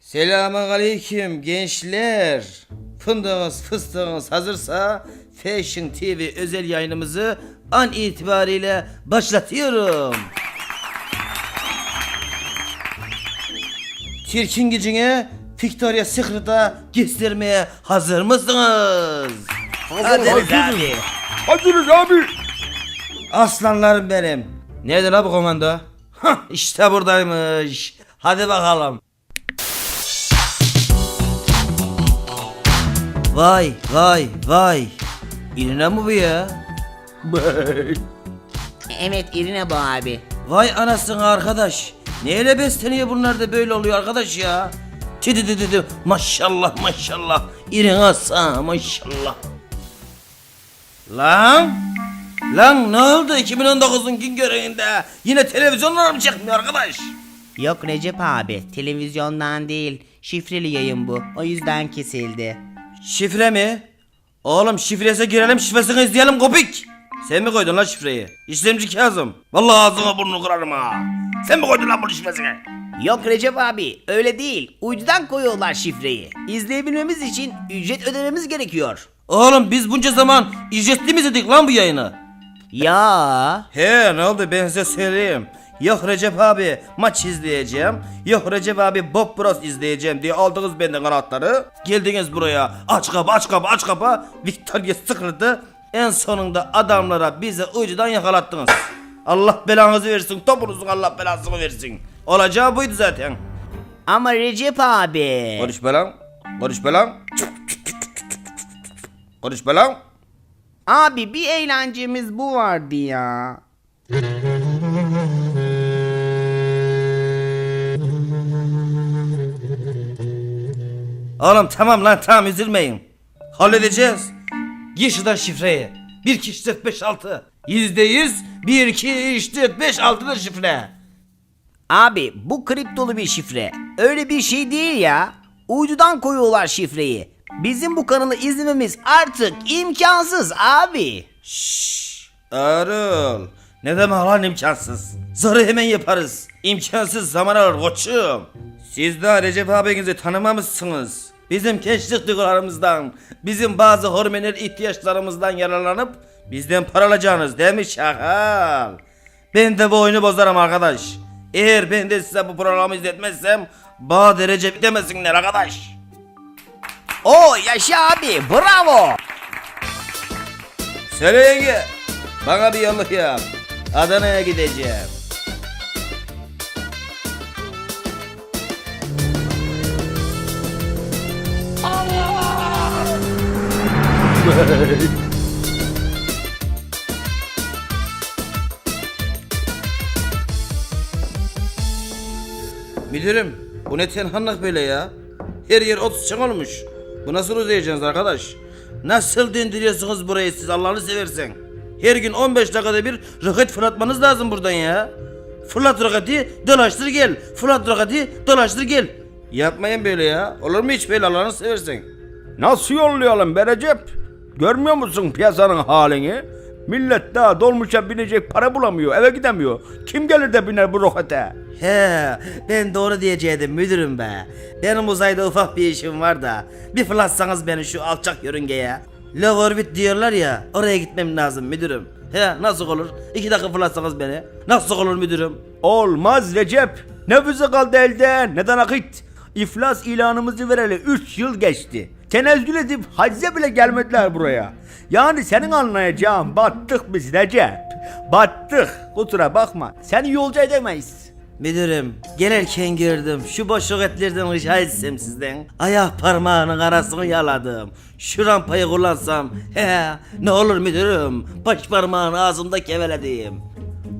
Selamun aleyküm gençler. Fındığınız fıstığınız hazırsa Fashion TV özel yayınımızı an itibariyle başlatıyorum. Çirkin gücünü Victoria Secret'a göstermeye hazır mısınız? Hazırız abi. Hazırız abi. Aslanlarım benim. Nerede la bu komando? Hah işte buradaymış. Hadi bakalım. Vay vay vay. İrine mi bu ya? Evet İrine bu abi. Vay anasını arkadaş. Neyle besleniyor bunlar da böyle oluyor arkadaş ya? Tidi tidi tidi. Maşallah maşallah. İrin asa maşallah. Lan. Lan ne oldu 2019'un gün göreğinde? Yine televizyonlar mı çıkmıyor arkadaş? Yok Recep abi televizyondan değil şifreli yayın bu o yüzden kesildi. Şifre mi? Oğlum şifrese girelim şifresini izleyelim kopik. Sen mi koydun lan şifreyi? İşlemci Kazım. Vallahi ağzına burnunu kırarım ha. Sen mi koydun lan bunu şifresini? Yok Recep abi öyle değil uydudan koyuyorlar şifreyi. İzleyebilmemiz için ücret ödememiz gerekiyor. Oğlum biz bunca zaman ücretli mi dedik lan bu yayını? Ya He ne oldu ben size söyleyeyim. Yok Recep abi maç izleyeceğim. Yok Recep abi Bob Bros izleyeceğim diye aldınız benden kanatları. Geldiniz buraya aç kapı aç kapı aç kapı. Victoria Secret'ı en sonunda adamlara bize uydudan yakalattınız. Allah belanızı versin topunuzun Allah belasını versin. Olacağı buydu zaten. ama Recep abi. Konuşma lan. Konuşma lan. Konuşma lan. Abi bir eğlencemiz bu vardı ya. Oğlum tamam lan tamam üzülmeyin. Halledeceğiz. Gir şuradan şifreyi. 1 2 3 4 5 6. Yüzde yüz 1 2 3 4 5 6 da şifre. Abi bu kriptolu bir şifre. Öyle bir şey değil ya. Uydudan koyuyorlar şifreyi. Bizim bu kanalı izlememiz artık imkansız abi. Erol. Ne demek lan imkansız? Zoru hemen yaparız. İmkansız zaman alır koçum. Siz daha Recep abinizi tanımamışsınız. Bizim gençlik duygularımızdan, bizim bazı hormonal ihtiyaçlarımızdan yararlanıp bizden para alacağınız değil mi şakal? Ben de bu oyunu bozarım arkadaş. Eğer ben de size bu programı izletmezsem bana Recep demesinler arkadaş. O yaşa abi bravo. Söyle yenge. Bana bir yolluk yap. Adana'ya gideceğim. Müdürüm, bu ne tenhanlık böyle ya? Her yer ot sıçan olmuş. Bu nasıl uzayacaksınız arkadaş? Nasıl döndürüyorsunuz burayı siz Allah'ını seversen? Her gün 15 dakikada bir roket fırlatmanız lazım buradan ya. Fırlat roketi, dolaştır gel. Fırlat roketi, dolaştır gel. Yapmayın böyle ya. Olur mu hiç böyle Allah'ını seversen? Nasıl yollayalım be Recep? Görmüyor musun piyasanın halini? Millet daha dolmuşa binecek para bulamıyor, eve gidemiyor. Kim gelir de biner bu rokete? He, ben doğru diyecektim müdürüm be. Benim uzayda ufak bir işim var da. Bir fırlatsanız beni şu alçak yörüngeye. Love orbit diyorlar ya, oraya gitmem lazım müdürüm. He, nasıl olur? İki dakika fırlatsanız beni. Nasıl olur müdürüm? Olmaz Recep. Ne füze kaldı elde, ne de nakit. İflas ilanımızı vereli 3 yıl geçti. Tenezzül edip hacize bile gelmediler buraya. Yani senin anlayacağın battık biz Recep. Battık. Kusura bakma. Seni yolcu edemeyiz. Müdürüm, gelirken gördüm. Şu boş roketlerden rica etsem sizden. Ayak parmağının arasını yaladım. Şu rampayı kullansam. He, ne olur müdürüm. Baş parmağını ağzımda keveledim.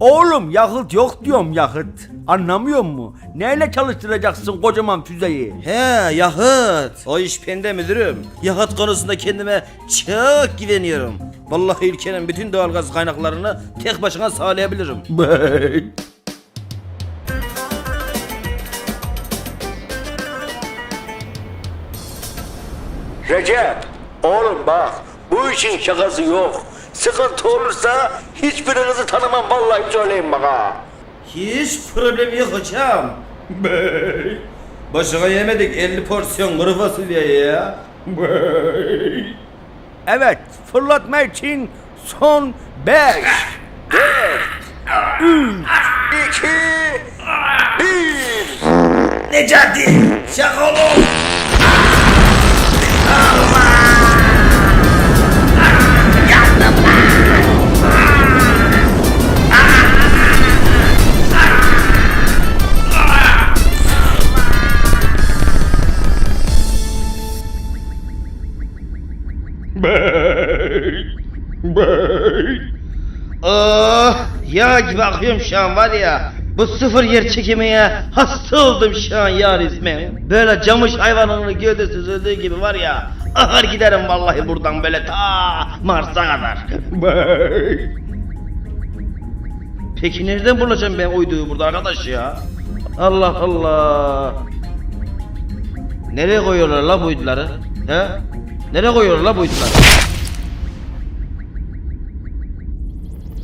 Oğlum yakıt yok diyorum yakıt. Anlamıyor mu? Neyle çalıştıracaksın kocaman füzeyi? He yakıt. O iş bende müdürüm. Yakıt konusunda kendime çok güveniyorum. Vallahi ülkenin bütün doğalgaz kaynaklarını tek başına sağlayabilirim. Recep, oğlum bak bu işin şakası yok. Sıkıntı olursa hiçbirinizi tanımam vallahi söyleyeyim bak ha. Hiç problem yok hocam. Boşuna yemedik 50 porsiyon kuru fasulye ya. Evet fırlatma için son 5 Necati! Şaka Oh, yağ gibi akıyorum şu an var ya. Bu sıfır yer çekimeye hasta oldum şu an ya resmen. Böyle camış hayvanının gövdesi süzüldüğü gibi var ya. Ahır giderim vallahi buradan böyle ta Mars'a kadar. Peki nereden bulacağım ben uyduyu burada arkadaş ya? Allah Allah. Nereye koyuyorlar la bu uyduları? He? Nereye koyuyorlar la bu uyduları?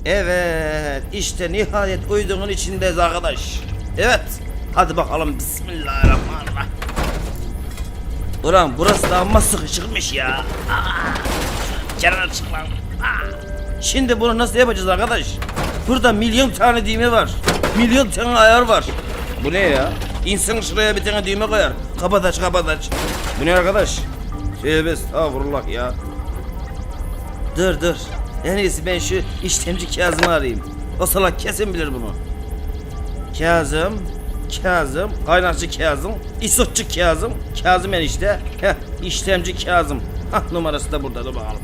Evet, işte nihayet uydunun içindeyiz arkadaş. Evet, hadi bakalım Bismillahirrahmanirrahim. Ulan burası da amma sıkışıkmış ya. Aa, Kenar çık lan. Aa. Şimdi bunu nasıl yapacağız arkadaş? Burada milyon tane düğme var. Milyon tane ayar var. Bu ne ya? İnsan şuraya bir tane düğme koyar. Kapat aç kapat aç. Bu ne arkadaş? Tövbe estağfurullah ya. Dur dur. En iyisi ben şu işlemci Kazım'ı arayayım. O salak kesin bilir bunu. Kazım, Kazım, kaynakçı Kazım, İsotçu Kazım, Kazım enişte, heh, işlemci Kazım. Hah numarası da burada dur bakalım.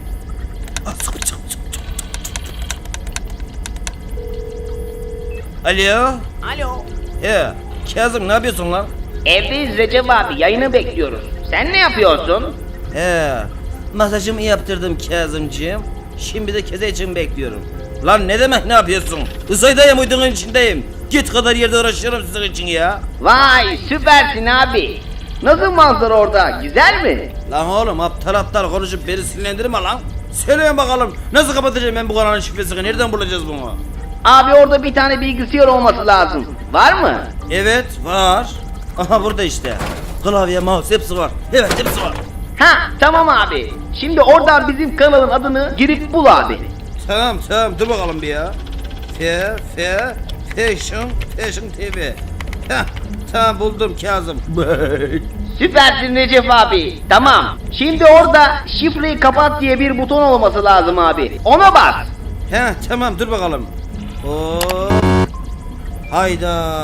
Alo, Alo. he, Kazım ne yapıyorsun lan? Evdeyiz Recep abi yayını bekliyoruz. Sen ne yapıyorsun? He, masajımı yaptırdım Kazımcığım. Şimdi de keze için bekliyorum. Lan ne demek ne yapıyorsun? Uzaydayım uydunun içindeyim. Git kadar yerde uğraşıyorum sizin için ya. Vay süpersin abi. Nasıl manzara orada? Güzel mi? Lan oğlum aptal aptal konuşup beni sinirlendirme lan. Söyleyin bakalım nasıl kapatacağım ben bu kanalın şifresini? Nereden bulacağız bunu? Abi orada bir tane bilgisayar olması lazım. Var mı? Evet var. Aha burada işte. Klavye, mouse hepsi var. Evet hepsi var. Ha tamam abi. Şimdi oradan bizim kanalın adını girip bul abi. Tamam tamam dur bakalım bir ya. F, F, Fashion, Fashion TV. Heh, tamam buldum Kazım. Süpersin Recep abi. Tamam. Şimdi orada şifreyi kapat diye bir buton olması lazım abi. Ona bas. He tamam dur bakalım. Oo. Hayda.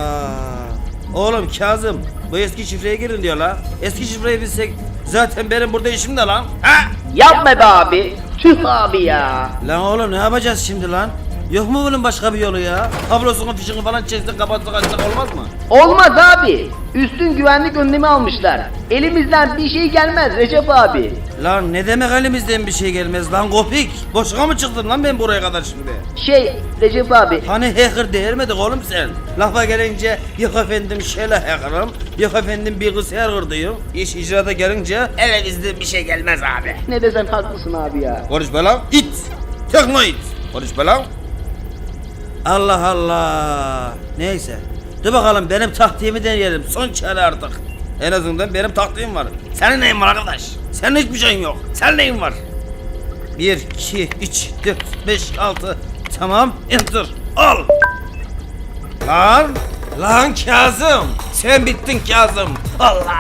Oğlum Kazım bu eski şifreye girin diyor la. Eski şifreyi bilsek zaten benim burada işim de lan. Ha? Yapma be abi. Tüh abi ya. Lan oğlum ne yapacağız şimdi lan? Yok mu bunun başka bir yolu ya? Kablosunu fişini falan çeksin kapatsak açsak olmaz mı? Olmaz abi. Üstün güvenlik önlemi almışlar. Elimizden bir şey gelmez Recep abi. Lan ne demek elimizden bir şey gelmez lan kopik? Boşuna mı çıktın lan ben buraya kadar şimdi? Şey Recep abi. Hani hacker değermedik oğlum sen? Lafa gelince yok efendim şöyle hacker'ım, yok efendim bilgisayar kırdıyım. İş icrata gelince elimizden bir şey gelmez abi. Ne desen haklısın abi ya. Konuşma lan it, tekno it. Konuşma lan. Allah Allah. Neyse. Dur bakalım benim taktiğimi deneyelim. Son çare artık. En azından benim taktiğim var. Senin neyin var arkadaş? Senin hiçbir şeyin yok. Senin neyin var? 1, 2, 3, 4, 5, 6. Tamam. Enter. Al. Lan. Lan Kazım. Sen bittin Kazım. Allah.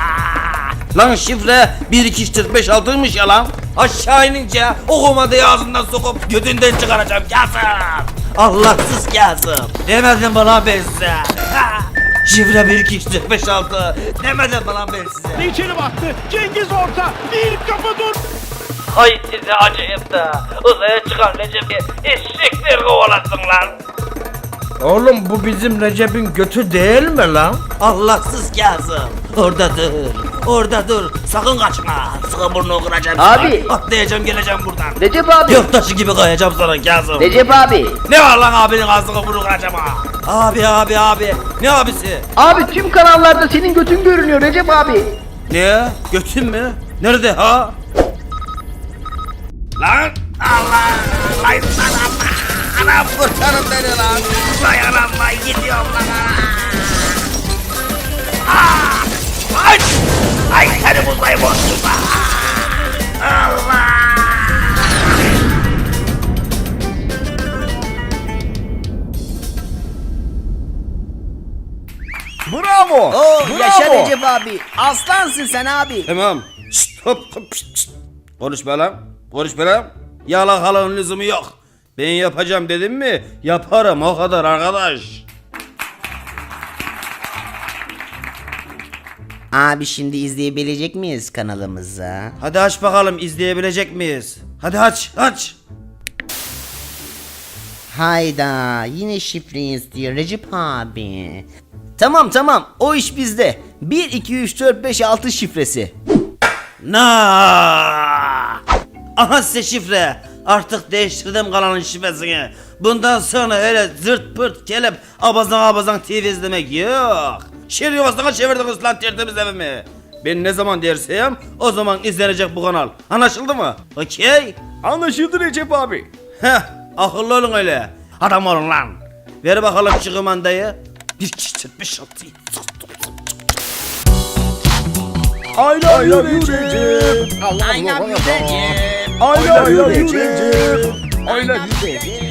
Lan şifre 1, 2, 3, 4, 5, 6'ymış ya lan. Aşağı inince o komadayı ağzından sokup götünden çıkaracağım Kazım. Allahsız Kazım. Demedim bana ben size. Ha! Şifre 1, 2, 3, 4, 5, 6. Demedim bana ben size. İçeri baktı. Cengiz orta. Bir kafa dur. Hay size acıyıp da uzaya çıkan Recep'i eşekler kovalasın lan. Oğlum bu bizim Recep'in götü değil mi lan? Allahsız Kazım. Orada dur. Orada dur. Sakın kaçma. Sıkı burnunu kıracağım. Abi. sana. Atlayacağım geleceğim buradan. Recep abi. Gök taşı gibi kayacağım sana Kazım. Recep abi. Ne var lan abinin ağzını burnunu kıracağım ha. Abi abi abi. Ne abisi? Abi tüm kanallarda senin götün görünüyor Recep abi. Ne? Götün mü? Nerede ha? Lan Allah! Lan sana Anam kurtarın beni lan! Vay anam vay gidiyorum lan! Ah! Ay! Ay seni buzlayı bozdurma! Allah! Bravo. Oo Bravo. yaşa Recep abi. Aslansın sen abi. Tamam. Şşt hop hop şşt, şşt. Konuşma lan. Konuşma lan. Yalakaların lüzumu yok. Ben yapacağım dedim mi yaparım o kadar arkadaş. Abi şimdi izleyebilecek miyiz kanalımıza? Hadi aç bakalım izleyebilecek miyiz? Hadi aç aç. Hayda yine şifreyi istiyor Recep abi. Tamam tamam o iş bizde. 1 2 3 4 5 6 şifresi. Na! Aha size şifre. Artık değiştirdim kanalın şifresini. Bundan sonra öyle zırt pırt gelip abazan abazan TV izlemek yok. Şir yuvasına çevirdiniz lan tertemiz evimi. Ben ne zaman dersem o zaman izlenecek bu kanal. Anlaşıldı mı? Okey? Anlaşıldı Recep abi. Heh, akıllı olun öyle. Adam olun lan. Ver bakalım şu kumandayı. Bir kişi çırpmış altı. I love you Recep. I love you Recep. I love you Recep.